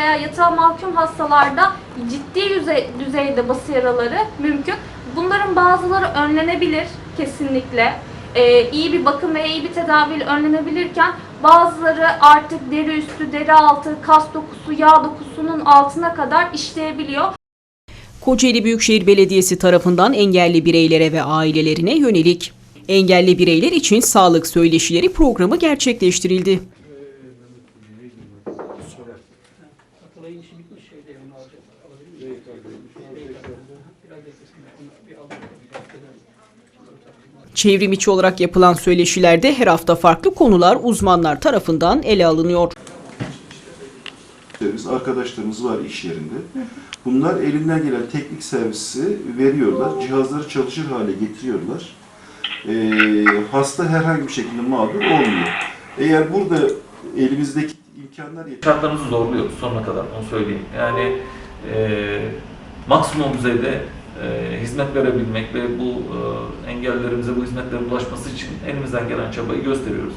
veya yatağa mahkum hastalarda ciddi yüzey, düzeyde bası yaraları mümkün. Bunların bazıları önlenebilir kesinlikle. Ee, iyi bir bakım ve iyi bir tedaviyle önlenebilirken bazıları artık deri üstü, deri altı, kas dokusu, yağ dokusunun altına kadar işleyebiliyor. Kocaeli Büyükşehir Belediyesi tarafından engelli bireylere ve ailelerine yönelik engelli bireyler için sağlık söyleşileri programı gerçekleştirildi. Atılayın işi bitmiş şeyde onu alacak. Alabilir miyim? Biraz beklesinler. Onu bir alalım. Çevrim içi olarak yapılan söyleşilerde her hafta farklı konular uzmanlar tarafından ele alınıyor. Biz arkadaşlarımız var iş yerinde. Bunlar elinden gelen teknik servisi veriyorlar. Cihazları çalışır hale getiriyorlar. Ee, hasta herhangi bir şekilde mağdur olmuyor. Eğer burada elimizdeki imkanlar yeter. şartlarımızı zorluyoruz sonuna kadar onu söyleyeyim. Yani e, maksimum düzeyde e, hizmet verebilmek ve bu e, engellilerimize bu hizmetlerin ulaşması için elimizden gelen çabayı gösteriyoruz.